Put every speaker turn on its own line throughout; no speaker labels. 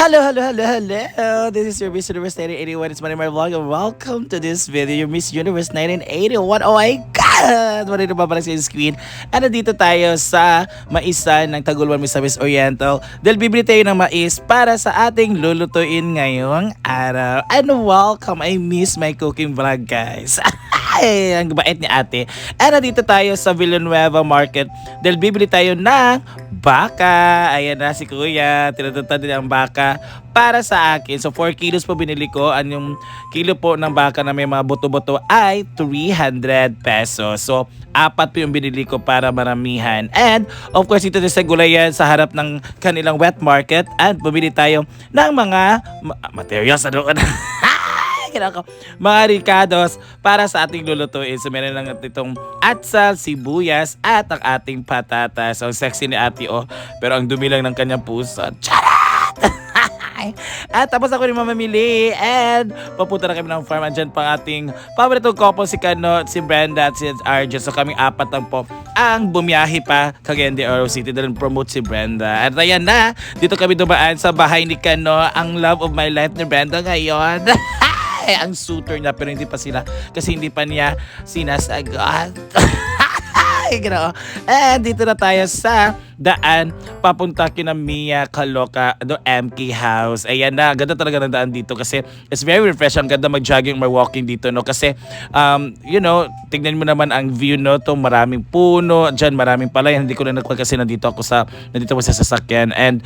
Hello, hello, hello, hello. This is your Miss Universe 1981. It's my my vlog, and welcome to this video, your Miss Universe 1981. Oh my God! Mali na babalik sa screen. At nandito tayo sa maisan ng Tagulwan Miss Miss Oriental. Dahil bibili tayo ng mais para sa ating lulutuin ngayong araw. And welcome, I miss my cooking vlog, guys. Ay, ang bait ni ate. And nandito tayo sa Villanueva Market dahil bibili tayo ng baka. Ayan na si kuya. Tinutuntan din ang baka para sa akin. So 4 kilos po binili ko. Ang yung kilo po ng baka na may mga buto-buto ay 300 pesos. So apat po yung binili ko para maramihan. And of course ito din sa gulayan sa harap ng kanilang wet market. And bumili tayo ng mga ma- materials. Ano ka na? Kinako. Mga ricados para sa ating lulutuin. So meron lang itong atsal, sibuyas, at ang ating patatas. So sexy ni ate oh. Pero ang dumi lang ng kanyang puso. Charat! At tapos ako rin mamamili and papunta na kami ng farm. Andyan pang ating paboritong couple si Kano, si Brenda at si Arjo. So kaming apat lang po ang bumiyahe pa Cagayan de Oro City dahil promote si Brenda. At ayan na, dito kami dumaan sa bahay ni Kano, ang love of my life ni Brenda ngayon. Ay, ang suitor niya pero hindi pa sila kasi hindi pa niya sinasagot. Ay, gano'n. And dito na tayo sa daan papunta kina Mia Kaloka do MK House. Ayan na, ganda talaga ng daan dito kasi it's very refreshing. Ang ganda mag-jogging or walking dito no kasi um, you know, tignan mo naman ang view no to maraming puno, diyan maraming palay. Hindi ko na nagpag kasi nandito ako sa nandito ako sa sasakyan and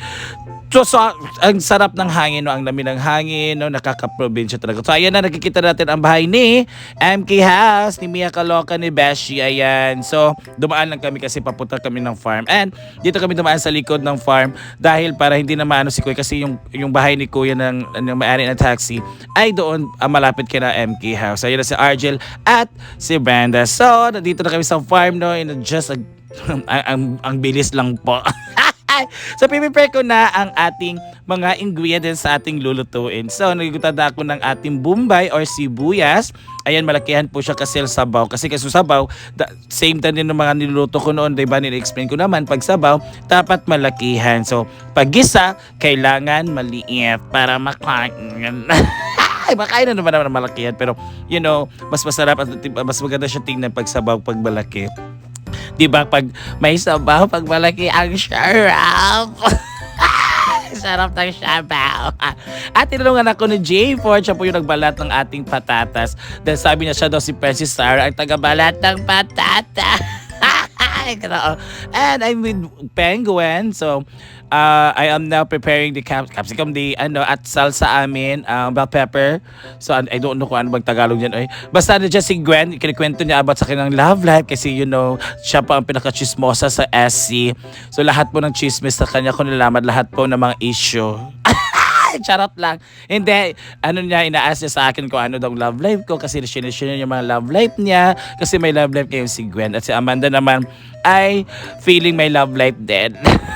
So, so, ang sarap ng hangin, no? ang lamig ng hangin, no? nakaka-probinsya talaga. So, ayan na, nakikita natin ang bahay ni MK House, ni Mia Kaloka, ni Beshi, ayan. So, dumaan lang kami kasi papunta kami ng farm. And, dito kami dumaan sa likod ng farm dahil para hindi na maano si Kuya kasi yung, yung bahay ni Kuya ng, ng may-ari ng taxi ay doon ah, malapit kina MK House. Ayan na si Argel at si Brenda. So, nandito na kami sa farm, no? In just a, ang, ang, ang bilis lang po. so, piprepare ko na ang ating mga ingredients sa ating lulutuin. So, nagigutada ako ng ating bumbay or sibuyas. Ayan, malakihan po siya kasi sabaw. Kasi kasi sabaw, da, same din ng mga niluluto ko noon, diba, nila-explain ko naman, pag sabaw, dapat malakihan. So, pag gisa, kailangan maliit para makain. Ay, makain na naman naman malakihan. Pero, you know, mas masarap at mas maganda siya tingnan pag sabaw, pag malaki. Di ba pag may sabaw, pag malaki ang sarap. sarap ng sabaw. At tinulungan ako ni Jay Ford, siya po yung nagbalat ng ating patatas. Dahil sabi niya siya daw si Princess Sarah ang tagabalat ng patata. Ay, grabe. And I'm with Penguin. So, uh, I am now preparing the cap capsicum, the ano, at salsa amin, uh, bell pepper. So, I don't know kung ano bang Tagalog yan. Oy. Basta na dyan si Gwen, kinikwento niya about sa kanyang love life kasi, you know, siya pa ang pinaka-chismosa sa SC. So, lahat po ng chismis sa kanya ko nalaman, lahat po ng mga issue. Charot lang. Hindi, ano niya, inaas niya sa akin kung ano daw love life ko kasi sinishare niya yung mga love life niya kasi may love life ngayon si Gwen. At si Amanda naman ay feeling may love life din.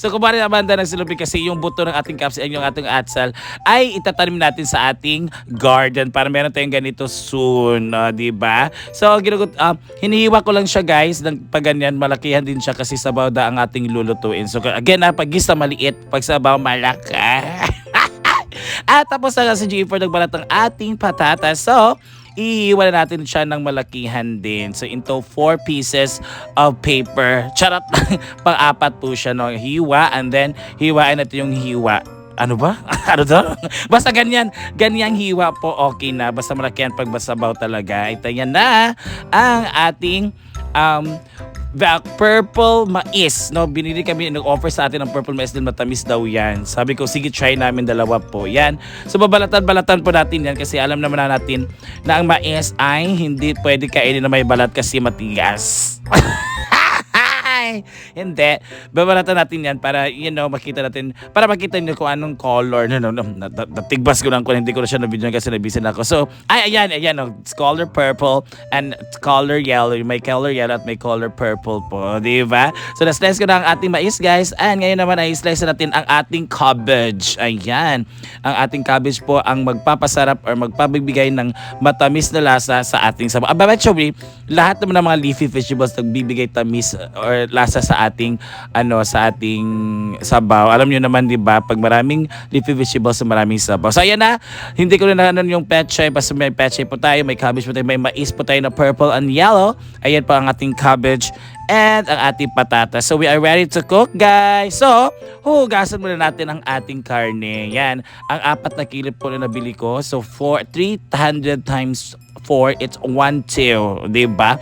so kung bakit Amanda nagsilubi kasi yung buto ng ating caps yung ating atsal ay itatanim natin sa ating garden para meron tayong ganito soon, no, di ba? So ginugot uh, hinihiwa ko lang siya guys ng pag ganyan malakihan din siya kasi sabaw da ang ating lulutuin. So again, ah, pag gisa maliit, pag sabaw malaka. At tapos na si G4 nagbalat ng ating patatas. So, ihiwa na natin siya ng malakihan din. So, into four pieces of paper. Charot Pang-apat po siya, no? Hiwa, and then, hiwain natin yung hiwa. Ano ba? ano to? Basta ganyan, ganyang hiwa po okay na. Basta malakihan pag basabaw talaga. Ito yan na ang ating um, the purple mais. No, binili kami, nag-offer sa atin ng purple mais din matamis daw yan. Sabi ko, sige, try namin dalawa po. Yan. So, babalatan-balatan po natin yan kasi alam naman na natin na ang mais ay hindi pwede kainin na may balat kasi matigas. Ay, hindi. Babalatan natin yan para, you know, makita natin, para makita niyo kung anong color. No, no, no. Nat- Natigbas ko lang kung hindi ko na siya na-video kasi nabisin ako. So, ay, ayan, ayan. Oh, it's color purple and color yellow. May color yellow at may color purple po. Di ba? So, na-slice ko na ang ating mais, guys. And ngayon naman ay slice natin ang ating cabbage. Ayan. Ang ating cabbage po ang magpapasarap or magpabibigay ng matamis na lasa sa ating sabaw. Aba, actually, lahat naman ng mga leafy vegetables nagbibigay tamis or lasa sa ating ano sa ating sabaw. Alam niyo naman 'di ba, pag maraming leafy vegetables sa maraming sabaw. So ayan na, hindi ko na nanon yung pechay, basta may pechay po tayo, may cabbage po tayo, may mais po tayo na purple and yellow. Ayan po ang ating cabbage and ang ating patatas. So we are ready to cook, guys. So, huhugasan muna natin ang ating karne. Yan, ang apat na kilo po na nabili ko. So, for 300 times 4, it's 1-2. Diba?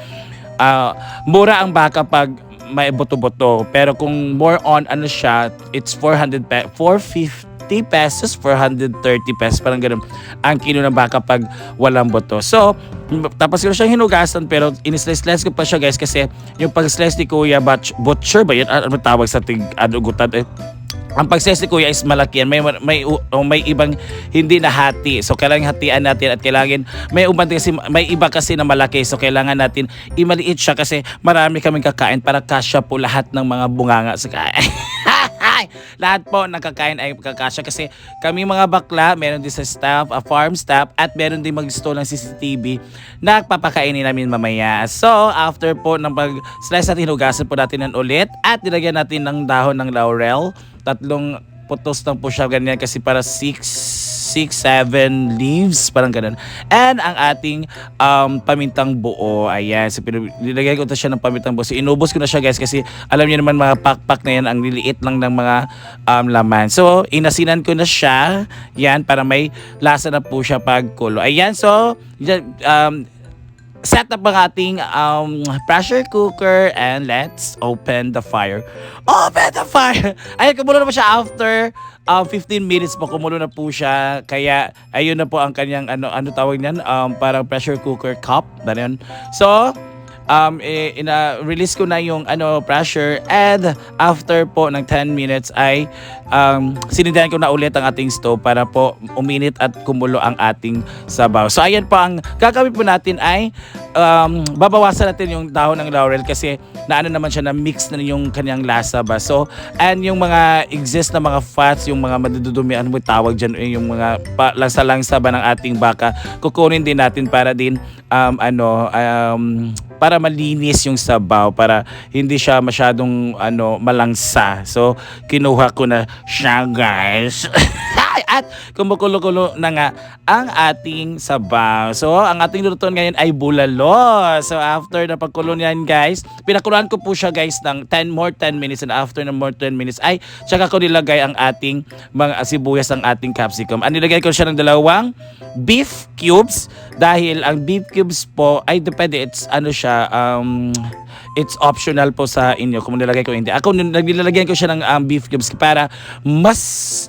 Ah, mura ang baka pag may buto-buto. Pero kung more on ano siya, it's 400 pe 450 pesos, 430 pesos, parang ganun. Ang kilo ng baka pag walang buto. So, tapos ko siyang hinugasan pero in-slice-slice ko pa siya guys kasi yung pag-slice ni Kuya Butch, Butcher ba yun? Ano tawag sa tig ano gutan? Eh, ang pag-slice ni Kuya is malaki yan. May, may, o may ibang hindi na hati. So, kailangan hatian natin at kailangan may uban kasi may iba kasi na malaki. So, kailangan natin imaliit siya kasi marami kaming kakain para kasya po lahat ng mga bunganga sa kain. lahat po ng kakain ay kakasya kasi kami mga bakla, meron din sa staff, a farm staff at meron din mag-install ng CCTV na papakainin namin mamaya. So, after po ng pag-slice natin, hugasan po natin yan ulit at nilagyan natin ng dahon ng laurel. Tatlong putos lang po siya ganyan kasi para 6 6, 7 leaves, parang ganun. And ang ating um, pamintang buo, ayan. So, nilagay ko to siya ng pamintang buo. So, inubos ko na siya guys kasi alam niyo naman mga pakpak na yan, ang liliit lang ng mga um, laman. So, inasinan ko na siya, yan, para may lasa na po siya pag kulo. Ayan, so, um, set up ang ating um, pressure cooker and let's open the fire. Open the fire! Ayun, kumulo na po siya after um, 15 minutes po. Kumulo na po siya. Kaya, ayun na po ang kanyang, ano, ano tawag niyan? Um, parang pressure cooker cup. Ganun. So, um, eh, ina release ko na yung ano pressure and after po ng 10 minutes ay um, sinindihan ko na ulit ang ating stove para po uminit at kumulo ang ating sabaw. So ayan po ang gagawin po natin ay um, babawasan natin yung dahon ng laurel kasi naano naman siya na mix na yung kanyang lasa ba. So and yung mga exist na mga fats, yung mga madudumi, ano mo tawag dyan, eh, yung mga langsa-langsa ba ng ating baka, kukunin din natin para din um, ano um, para malinis yung sabaw para hindi siya masyadong ano malangsa. So kinuha ko na siya guys. At kumukulo-kulo na nga ang ating sabaw. So, ang ating luto ngayon ay bulalo. So, after na pagkulo niyan guys, pinakuluan ko po siya guys ng 10 more 10 minutes and after ng more 10 minutes ay tsaka ko nilagay ang ating mga sibuyas ang ating capsicum. Ang nilagay ko siya ng dalawang beef cubes dahil ang beef cubes po ay depende it's ano siya um it's optional po sa inyo kung nilagay ko hindi. Ako naglalagyan ko siya ng um, beef cubes para mas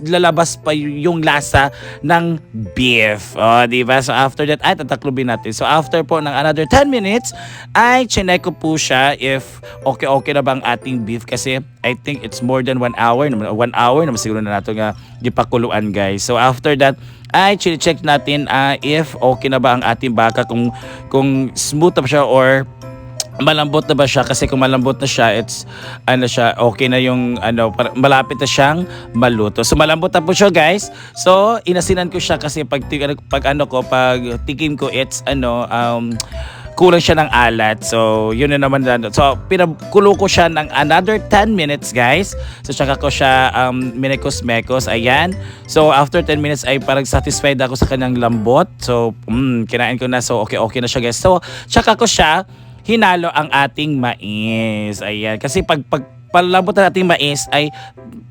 lalabas pa yung lasa ng beef. O, di ba? So after that, ay tataklubin natin. So after po ng another 10 minutes, ay chinek ko po siya if okay-okay na bang ating beef kasi I think it's more than one hour. naman- One hour naman siguro na nato nga gipakuluan guys. So after that, ay check natin ah, if okay na ba ang ating baka kung kung smooth na siya or malambot na ba siya kasi kung malambot na siya it's ano siya okay na yung ano malapit na siyang maluto so malambot na po siya guys so inasinan ko siya kasi pag, ti- pag ano ko pag tikim ko it's ano um kulang siya ng alat. So, yun na naman. na- So, pinakulo ko siya ng another 10 minutes, guys. So, tsaka ko siya um, minekos-mekos. Ayan. So, after 10 minutes ay parang satisfied ako sa kanyang lambot. So, mm, kinain ko na. So, okay-okay na siya, guys. So, tsaka ko siya hinalo ang ating mais. Ayan. Kasi pag, pag palambot na ating mais ay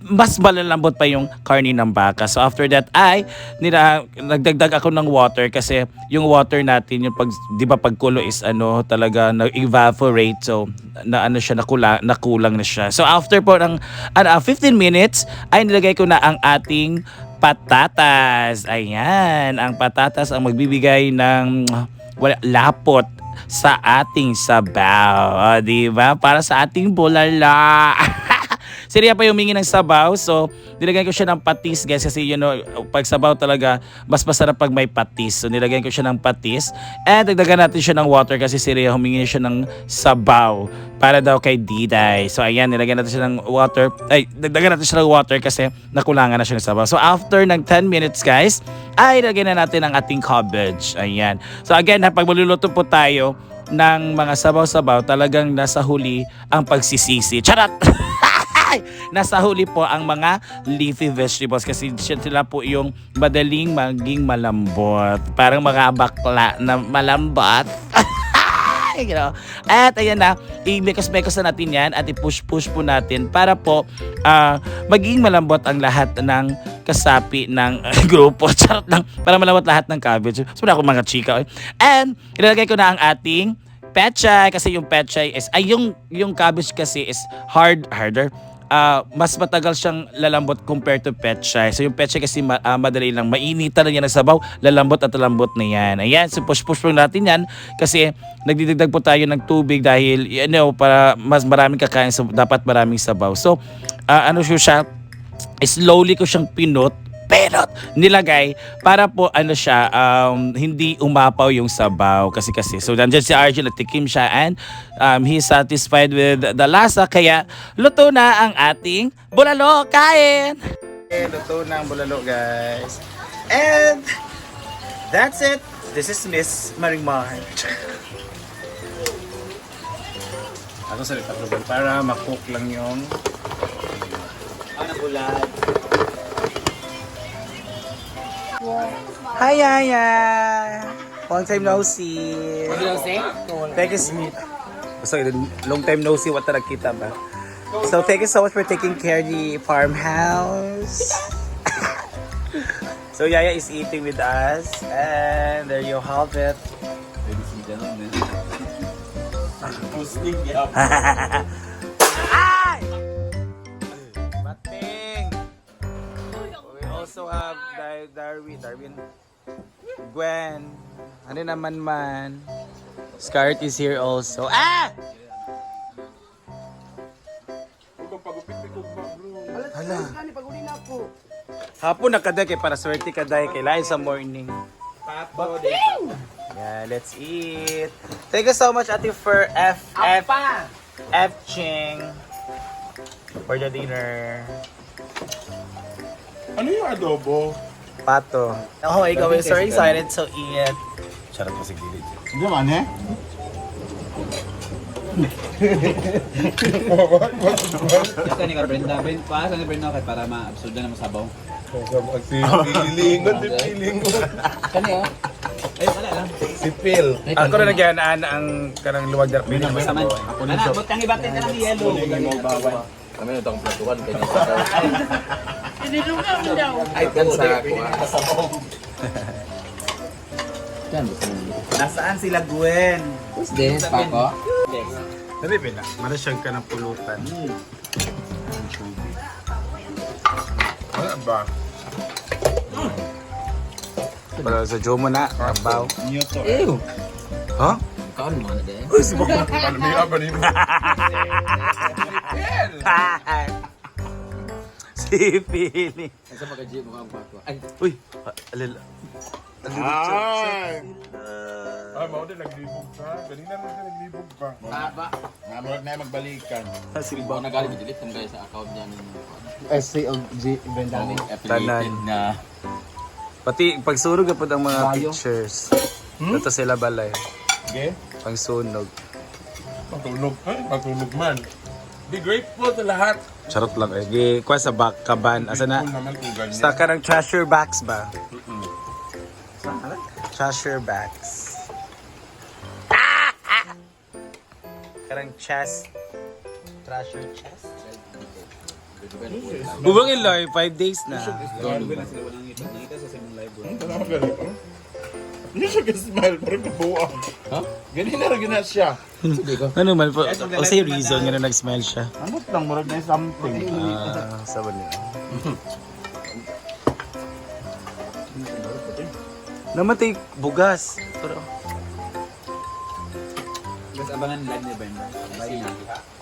mas malalambot pa yung karni ng baka. So after that ay nila, nagdagdag ako ng water kasi yung water natin yung pag 'di ba pagkulo is ano talaga nag-evaporate so na ano siya nakula, nakulang na siya. So after po ng ano, ah, 15 minutes ay nilagay ko na ang ating patatas. Ayan, ang patatas ang magbibigay ng wala, lapot sa ating sabaw. O, di ba? Para sa ating bulala. Si Ria pa yung humingi ng sabaw. So, nilagyan ko siya ng patis, guys. Kasi, you know, pag sabaw talaga, mas masarap pag may patis. So, nilagyan ko siya ng patis. And, dagdagan natin siya ng water kasi si Ria humingi siya ng sabaw para daw kay Diday. So, ayan, nilagyan natin siya ng water. Ay, dagdagan natin siya ng water kasi nakulangan na siya ng sabaw. So, after ng 10 minutes, guys, ay, nilagyan na natin ang ating cabbage. Ayan. So, again, pag maluluto po tayo, ng mga sabaw-sabaw talagang nasa huli ang pagsisisi. Charot! nasa huli po ang mga leafy vegetables kasi sila po yung madaling maging malambot. Parang mga bakla na malambot. you know. At ayan na, i-mekos-mekos na natin yan at i-push-push po natin para po ah, maging malambot ang lahat ng kasapi ng grupo. Charot lang. Para malambot lahat ng cabbage. So, ako mga chika. eh. And, ilalagay ko na ang ating pechay kasi yung pechay is ay yung yung cabbage kasi is hard harder Ah, mas matagal siyang lalambot compared to pechay. So yung pechay kasi ma- ah, madali lang mainitan na yan ng sabaw, lalambot at lalambot na yan. Ayan, so push-push po natin yan kasi nagdidagdag po tayo ng tubig dahil you know, para mas maraming kakain so dapat maraming sabaw. So ah, ano siya slowly ko siyang pinot pinot nilagay para po ano siya um, hindi umapaw yung sabaw kasi kasi. So nandiyan si Arjun nagtikim siya and um, he's satisfied with the lasa. Kaya luto na ang ating bulalo. Kain! Okay, luto na ang bulalo guys. And that's it. This is Miss Marimar ako sa litaplogan para makook lang yung ano bulan Hi, Yaya! Long time no see.
Hello, say?
Thank you. So, long time no see. What kita ba? So, thank you so much for taking care of the farmhouse. so, Yaya is eating with us. And there you have it.
Ladies and gentlemen.
Darwin, Darwin, Gwen, ano naman man. Scarlett is here also. Ah! Hala. Hapon na kaday kay para swerte kaday kay lain sa morning. Yeah, let's eat. Thank you so much Ate for F F F Ching for the dinner.
Ano yung adobo?
Pato. Oh, ikaw is so excited to eat. Charot mo si Gilid.
Hindi man eh.
Ito ni Ka Brenda. Ben, paasa ni Brenda kay para ma-absorb na masabaw.
Si Pilingon, si Pilingon.
Kani oh. Ay, wala lang.
Si Phil.
Ako na nagyanaan ang kanang luwag na pili mo sa
Naman.
mo.
Ana, butang ibatin na ng yellow.
Kami na itong platuhan kanya sa Ay, kan sa
gusto mo.
Nasaan sila Gwen?
Who's this, Pako?
Sabi pila, marasyag ka ng pulutan.
Ano ba?
Pero sa Jomo na, abaw.
Niyo to.
Ew.
Huh?
Kaon mo na.
Ano may aba ni mo?
si Pili.
Sa mga mo kang Pako. Ay,
Uy, alila.
Ay! Ah, mao din naglibog ka. Ganina mo din naglibog ka.
baba.
Namurag na magbalikan.
Ibaw na galing delete mo guys sa account niya ni
SC of G Brendani.
affiliated na
Pati pagsurog po ang mga pictures. Dito sila balay.
Okay?
Pangsunog.
Matulog. Ay, matulog man. Be grateful sa lahat.
Charot lang eh. Gi, kuha sa back kaban. Asa na? Basta ka ng treasure box ba? Treasure box. Karang chest. Treasure chest? Bubang iloy, 5 days na.
Ano na magaling pa? Hindi siya ka-smile, parang kabuang.
Ha?
Ganina rin gina siya.
Ano man po? O say reason nga na nag-smile siya.
Ano lang, murag na something.
Ah, sabon niya. Namatay bugas. Pero
Guys, abangan live ni Brenda. Bye na.